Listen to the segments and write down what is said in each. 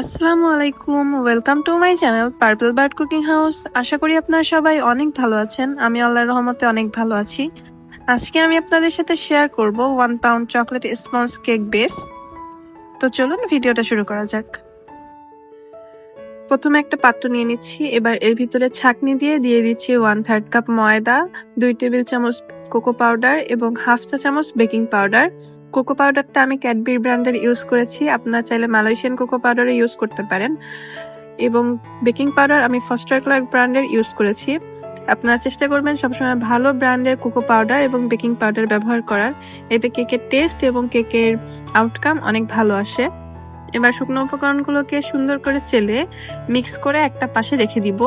আসসালামু আলাইকুম welcome to my channel purple bird cooking house আশা করি আপনারা সবাই অনেক ভালো আছেন, আমি আল্লাহর রহমতে অনেক ভালো আছি। আজকে আমি আপনাদের সাথে শেয়ার করব one pound chocolate sponge cake base তো চলুন ভিডিওটা শুরু করা যাক। প্রথমে একটা পাত্র নিয়ে নিচ্ছি, এবার এর ভিতরে ছাকনি দিয়ে দিয়ে দিচ্ছি ওয়ান থার্ড কাপ ময়দা, দুই টেবিল চামচ কোকো পাউডার এবং হাফ চা চামচ বেকিং পাউডার কোকো পাউডারটা আমি ক্যাডবির ব্র্যান্ডের ইউজ করেছি। আপনারা চাইলে মালয়েশিয়ান কোকো পাউডারও ইউজ করতে পারেন। এবং বেকিং পাউডার আমি ফস্টার ক্লার্ক ব্র্যান্ডের ইউজ করেছি। আপনারা চেষ্টা করবেন সবসময় ভালো ব্র্যান্ডের কোকো পাউডার এবং বেকিং পাউডার ব্যবহার করার। এতে কেকের টেস্ট এবং কেকের আউটকাম অনেক ভালো আসে। এবার শুকনো উপকরণগুলোকে সুন্দর করে চেলে মিক্স করে একটা পাশে রেখে দিব।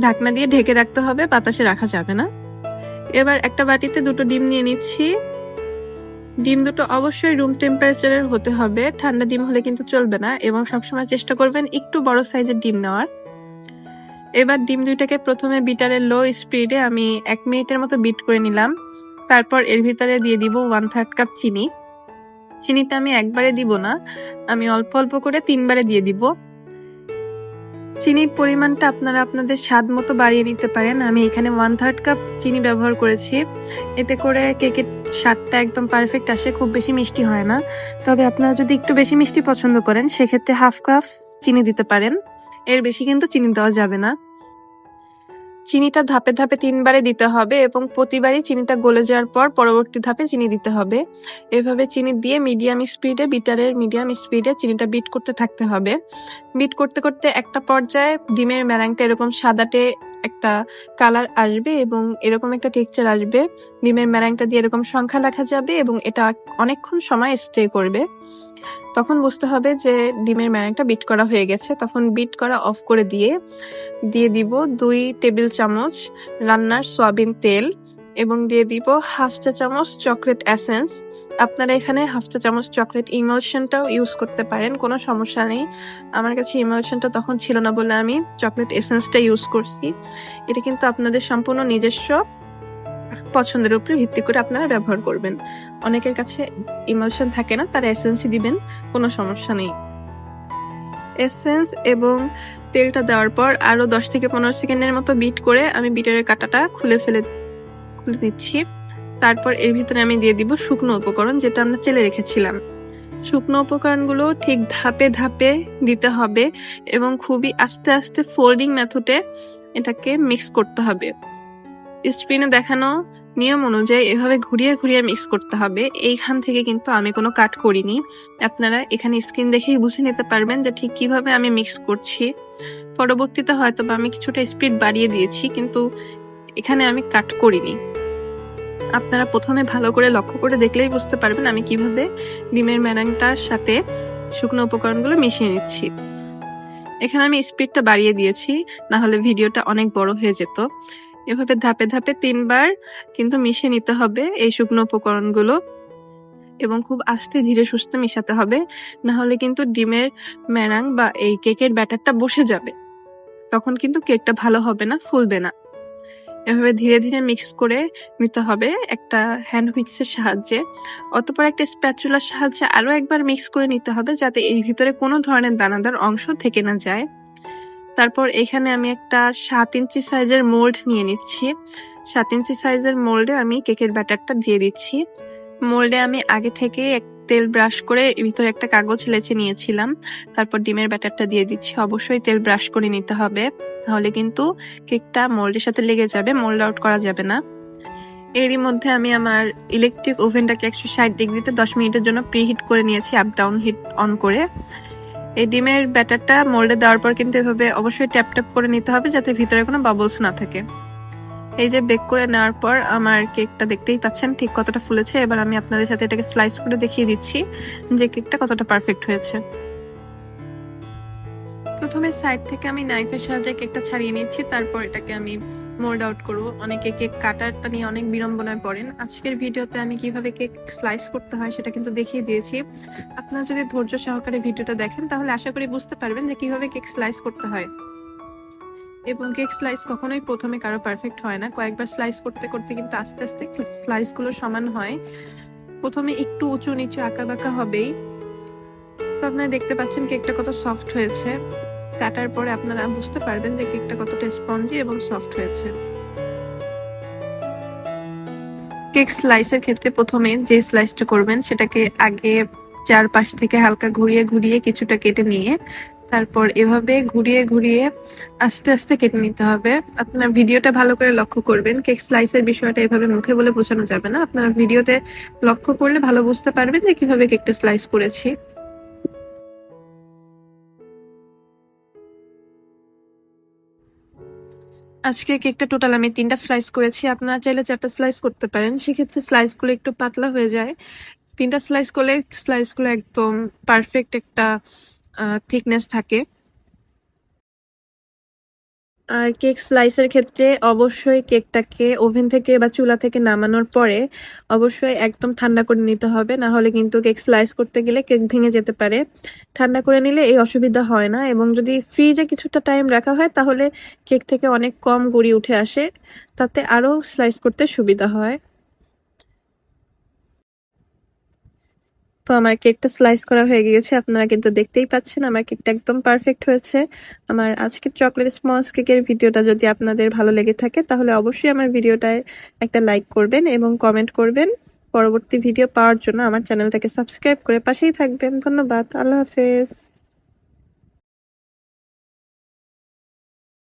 ঢাকনা দিয়ে ঢেকে রাখতে হবে, বাতাসে রাখা যাবে না। এবার একটা বাটিতে দুটো ডিম নিয়ে নিচ্ছি। ডিম দুটো অবশ্যই রুম টেম্পারেচারের হতে হবে। ঠান্ডা ডিম হলে কিন্তু চলবে না এবং সবসময় চেষ্টা করবেন একটু বড় সাইজের ডিম নেওয়ার। এবার ডিম দুইটাকে প্রথমে বিটারের লো স্পিডে আমি এক মিনিটের মতো বিট করে নিলাম। তারপর এর ভিতরে দিয়ে দিব ওয়ান থার্ড কাপ চিনি। চিনিটা আমি একবারে দিব না, আমি অল্প অল্প করে তিনবারে দিয়ে দিব। চিনির পরিমাণটা আপনারা আপনাদের স্বাদ মতো বাড়িয়ে নিতে পারেন। আমি এখানে ওয়ান থার্ড কাপ চিনি ব্যবহার করেছি। এতে করে কেকের স্বাদটা একদম পারফেক্ট আসে, খুব বেশি মিষ্টি হয় না। তবে আপনারা যদি একটু বেশি মিষ্টি পছন্দ করেন, সেক্ষেত্রে হাফ কাপ চিনি দিতে পারেন। এর বেশি কিন্তু চিনি দেওয়া যাবে না। চিনিটা ধাপে ধাপে তিনবারে দিতে হবে এবং প্রতিবারই চিনিটা গলে যাওয়ার পর পরবর্তী ধাপে চিনি দিতে হবে। এভাবে চিনি দিয়ে মিডিয়াম স্পিডে বিটারের মিডিয়াম স্পিডে চিনিটা বিট করতে থাকতে হবে। বিট করতে করতে একটা পর্যায়ে ডিমের ম্যারাংটা এরকম সাদাটে একটা কালার আসবে এবং এরকম একটা টেক্সচার আসবে। ডিমের ম্যারাংটা দিয়ে এরকম সংখ্যা লেখা যাবে এবং এটা অনেকক্ষণ সময় স্টে করবে। তখন বুঝতে হবে যে ডিমের ম্যারাংটা বিট করা হয়ে গেছে। তখন বিট করা অফ করে দিয়ে দিয়ে দিব দুই টেবিল চামচ রান্নার সয়াবিন তেল। এবং দিয়ে দিব হাফ চা চামচ চকলেট অ্যাসেন্স আপনারা এখানে হাফ চা চামচ চকলেট ইমোশনটাও ইউজ করতে পারেন, কোনো সমস্যা নেই। আমার কাছে ইমোশনটা তখন ছিল না বলে আমি চকলেট এসেন্সটা ইউজ করছি। এটা কিন্তু আপনাদের সম্পূর্ণ নিজস্ব পছন্দের উপরে ভিত্তি করে আপনারা ব্যবহার করবেন। অনেকের কাছে ইমোশন থাকে না, তারা এসেন্সই দিবেন, কোনো সমস্যা নেই। এসেন্স এবং তেলটা দেওয়ার পর আরও দশ থেকে পনেরো সেকেন্ডের মতো বিট করে আমি বিটারের কাঁটাটা খুলে ফেলে খুলে দিচ্ছি। তারপর এর ভিতরে আমি দিয়ে দিব শুকনো উপকরণ যেটা আমরা চেলে রেখেছিলাম। শুকনো উপকরণগুলো ঠিক ধাপে ধাপে দিতে হবে এবং খুবই আস্তে আস্তে ফোল্ডিং মেথডে এটাকে মিক্স করতে হবে। স্ক্রিনে দেখানো নিয়ম অনুযায়ী এভাবে ঘুরিয়ে ঘুরিয়ে মিক্স করতে হবে। এইখান থেকে কিন্তু আমি কোনো কাট করিনি। আপনারা এখানে স্ক্রিন দেখেই বুঝে নিতে পারবেন যে ঠিক কীভাবে আমি মিক্স করছি। পরবর্তীতে হয়তো বা আমি কিছুটা স্পিড বাড়িয়ে দিয়েছি, কিন্তু এখানে আমি কাট করিনি। আপনারা প্রথমে ভালো করে লক্ষ্য করে দেখলেই বুঝতে পারবেন আমি কীভাবে ডিমের ম্যারাংটার সাথে শুকনো উপকরণগুলো মিশিয়ে নিচ্ছি। এখানে আমি স্পিডটা বাড়িয়ে দিয়েছি, না হলে ভিডিওটা অনেক বড় হয়ে যেত। এভাবে ধাপে ধাপে তিনবার কিন্তু মিশিয়ে নিতে হবে এই শুকনো উপকরণগুলো এবং খুব আস্তে ধীরে সুস্থে মিশাতে হবে, না হলে কিন্তু ডিমের ম্যারাং বা এই কেকের ব্যাটারটা বসে যাবে। তখন কিন্তু কেকটা ভালো হবে না, ফুলবে না। এভাবে ধীরে ধীরে মিক্স করে নিতে হবে একটা হ্যান্ড মিক্সের সাহায্যে। অতপর একটা স্প্যাচুলার সাহায্যে আরও একবার মিক্স করে নিতে হবে যাতে এর ভিতরে কোনো ধরনের দানাদার অংশ থেকে না যায়। তারপর এখানে আমি একটা সাত ইঞ্চি সাইজের মোল্ড নিয়ে নিচ্ছি। সাত ইঞ্চি সাইজের মোল্ডে আমি কেকের ব্যাটারটা দিয়ে দিচ্ছি। মোল্ডে আমি আগে থেকে এক তেল ব্রাশ করে ভিতরে একটা কাগজ লেচে নিয়েছিলাম। তারপর ডিমের ব্যাটারটা দিয়ে দিচ্ছি। অবশ্যই তেল ব্রাশ করে নিতে হবে। তাহলে কিন্তু কেকটা মোল্ডের সাথে লেগে যাবে, মোল্ড আউট করা যাবে না। এরই মধ্যে আমি আমার ইলেকট্রিক ওভেনটাকে একশো ষাট ডিগ্রিতে দশ মিনিটের জন্য প্রিহিট করে নিয়েছি আপ ডাউন হিট অন করে। এই ডিমের ব্যাটারটা মোল্ডে দেওয়ার পর কিন্তু এভাবে অবশ্যই ট্যাপ ট্যাপ করে নিতে হবে যাতে ভিতরে কোনো বাবলস না থাকে। এই যে বেক করে নেওয়ার পর আমার কেকটা দেখতেই পাচ্ছেন ঠিক কতটা ফুলেছে। এবার আমি আপনাদের সাথে এটাকে স্লাইস করে দেখিয়ে দিচ্ছি যে কেকটা কতটা পারফেক্ট হয়েছে। প্রথমে সাইড থেকে আমি নাইফের সাহায্যে কেকটা ছাড়িয়ে নিচ্ছি, তারপর এটাকে আমি মোল্ড আউট করব। অনেকে কেক কাটারটা নিয়ে অনেক বিড়ম্বনায় পড়েন। আজকের ভিডিওতে আমি কীভাবে কেক স্লাইস করতে হয় সেটা কিন্তু দেখিয়ে দিয়েছি। আপনারা যদি ধৈর্য সহকারে ভিডিওটা দেখেন, তাহলে আশা করি বুঝতে পারবেন যে কীভাবে কেক স্লাইস করতে হয়। এবং কেক স্লাইস কখনোই প্রথমে কারও পারফেক্ট হয় না। কয়েকবার স্লাইস করতে করতে কিন্তু আস্তে আস্তে স্লাইসগুলো সমান হয়। প্রথমে একটু উঁচু, নিচু, আঁকা বাঁকা হবেই। তো আপনারা দেখতে পাচ্ছেন কেকটা কত সফট হয়েছে। কাটার পরে আপনারা বুঝতে পারবেন যে কেকটা কতটা স্পঞ্জি এবং সফট হয়েছে। কেক স্লাইসের ক্ষেত্রে প্রথমে যে স্লাইসটা করবেন, সেটাকে আগে চারপাশ থেকে হালকা ঘুরিয়ে ঘুরিয়ে কিছুটা কেটে নিয়ে তারপর এভাবে ঘুরিয়ে ঘুরিয়ে আস্তে আস্তে কেটে নিতে হবে। আপনার ভিডিওটা ভালো করে লক্ষ্য করবেন। কেক স্লাইসের বিষয়টা এভাবে মুখে বলে বোঝানো যাবে না। আপনারা ভিডিওতে লক্ষ্য করলে ভালো বুঝতে পারবেন যে কীভাবে কেকটা স্লাইস করেছি। আজকে কেকটা টোটাল আমি তিনটা স্লাইস করেছি। আপনারা চাইলে চারটা স্লাইস করতে পারেন। সেক্ষেত্রে স্লাইসগুলো একটু পাতলা হয়ে যায়। তিনটা স্লাইস করলে স্লাইসগুলো একদম পারফেক্ট একটা থিকনেস থাকে। আর কেক স্লাইসের ক্ষেত্রে অবশ্যই কেকটাকে ওভেন থেকে বা চুলা থেকে নামানোর পরে অবশ্যই একদম ঠান্ডা করে নিতে হবে। না হলে কিন্তু কেক স্লাইস করতে গেলে কেক ভেঙে যেতে পারে। ঠান্ডা করে নিলে এই অসুবিধা হয় না এবং যদি ফ্রিজে কিছুটা টাইম রাখা হয় তাহলে কেক থেকে অনেক কম গুঁড়ি উঠে আসে। তাতে আরও স্লাইস করতে সুবিধা হয়। তো আমার কেকটা স্লাইস করা হয়ে গিয়েছে। আপনারা কিন্তু দেখতেই পাচ্ছেন আমার কেকটা একদম পারফেক্ট হয়েছে। আমার আজকের চকলেট স্পঞ্জ কেকের ভিডিওটা যদি আপনাদের ভালো লেগে থাকে, তাহলে অবশ্যই আমার ভিডিওটায় একটা লাইক করবেন এবং কমেন্ট করবেন। পরবর্তী ভিডিও পাওয়ার জন্য আমার চ্যানেলটাকে সাবস্ক্রাইব করে পাশেই থাকবেন। ধন্যবাদ। আল্লাহ হাফেজ।